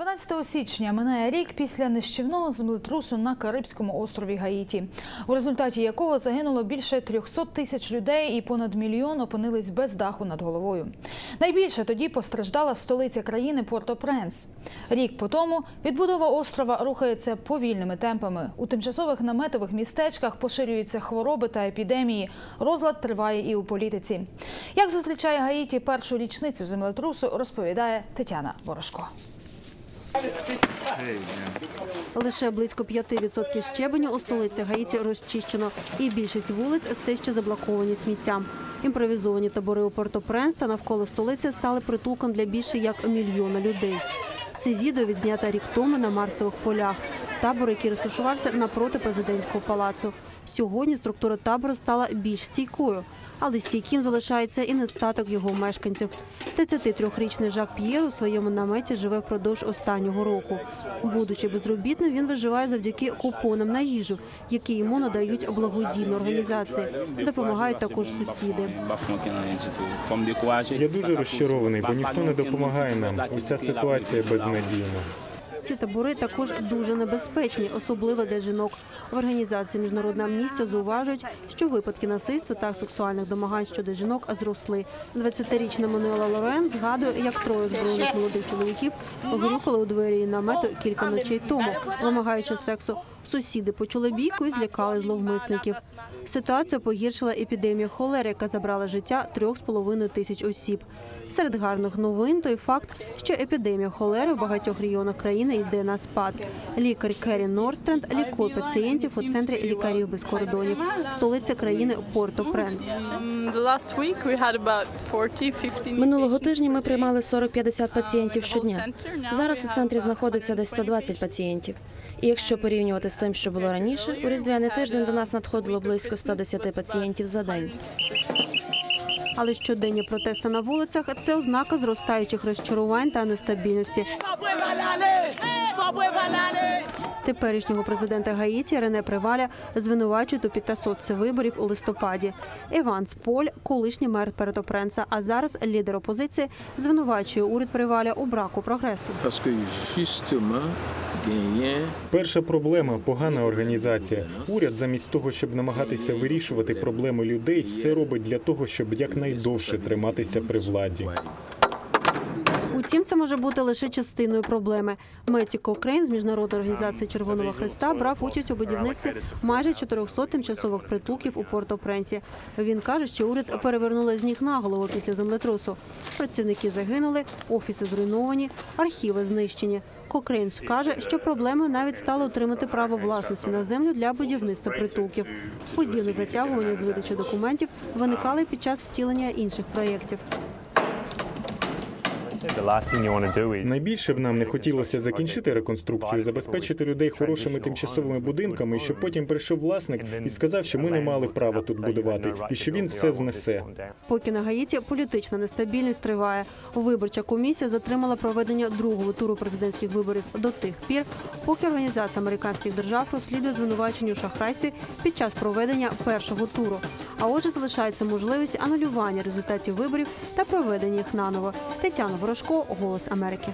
12 січня минає рік після нищівного землетрусу на Карибському острові Гаїті, у результаті якого загинуло більше 300 тисяч людей і понад мільйон опинились без даху над головою. Найбільше тоді постраждала столиця країни Порто-Пренс. Рік по тому відбудова острова рухається повільними темпами. У тимчасових наметових містечках поширюються хвороби та епідемії. Розлад триває і у політиці. Як зустрічає Гаїті першу річницю землетрусу, розповідає Тетяна Ворожко. Лише близько 5% щебеню у столиці Гаїті розчищено, і більшість вулиць все ще заблоковані сміттям. Імпровізовані табори у Порто-Пренс та навколо столиці стали притулком для більше як мільйона людей. Це відео відзнято рік тому на Марсових полях. Табор, який розташувався напроти президентського палацу. Сьогодні структура табору стала більш стійкою, але стійким залишається і нестаток його мешканців. 33-річний Жак П'єр у своєму наметі живе впродовж останнього року. Будучи безробітним, він виживає завдяки купонам на їжу, які йому надають благодійні організації. Допомагають також сусіди. Я дуже розчарований, бо ніхто не допомагає нам. Уся ситуація безнадійна. Ці табори також дуже небезпечні, особливо для жінок. В організації Міжнародна амністія зауважують, що випадки насильства та сексуальних домагань щодо жінок зросли. 20-річна Мануела Лорен згадує, як троє збройних молодих чоловіків грюкали у двері намету кілька ночей тому, вимагаючи сексу. Сусіди почули бійку і злякали зловмисників. Ситуацію погіршила епідемія холери, яка забрала життя трьох з половиною тисяч осіб. Серед гарних новин той факт, що епідемія холери в багатьох регіонах країни йде на спад. Лікар Керрі Норстренд лікує пацієнтів у центрі лікарів без кордонів, столиця країни Порто-Пренс. Минулого тижня ми приймали 40-50 пацієнтів щодня. Зараз у центрі знаходиться десь 120 пацієнтів. І якщо порівнювати з тим, що було раніше, у різдвяний тиждень до нас надходило близько 110 пацієнтів за день. Але щоденні протести на вулицях це ознака зростаючих розчарувань та нестабільності. Теперішнього президента Гаїті Рене Приваля звинувачують у підтасовці виборів у листопаді. Еванс Поль, колишній мер Перетопренса, а зараз лідер опозиції, звинувачує уряд Приваля у браку прогресу. Перша проблема погана організація. Уряд, замість того, щоб намагатися вирішувати проблеми людей, все робить для того, щоб якнайдовше триматися при владі. Утім, це може бути лише частиною проблеми. Меті Кокрейн з міжнародної організації Червоного Христа брав участь у будівництві майже 400 тимчасових притулків у Порто-Пренсі. Він каже, що уряд перевернули з ніг на голову після землетрусу. Працівники загинули, офіси зруйновані, архіви знищені. Кокрейн каже, що проблемою навіть стало отримати право власності на землю для будівництва притулків. Подібне затягування з видачі документів виникали під час втілення інших проєктів. Найбільше б нам не хотілося закінчити реконструкцію, забезпечити людей хорошими тимчасовими будинками, і щоб потім прийшов власник і сказав, що ми не мали права тут будувати, і що він все знесе. Поки на Гаїті політична нестабільність триває. Виборча комісія затримала проведення другого туру президентських виборів до тих пір, поки організація американських держав розслідує звинувачення у шахрайстві під час проведення першого туру. А отже, залишається можливість анулювання результатів виборів та проведення їх наново. Тетяна Ворожко, Голос Америки.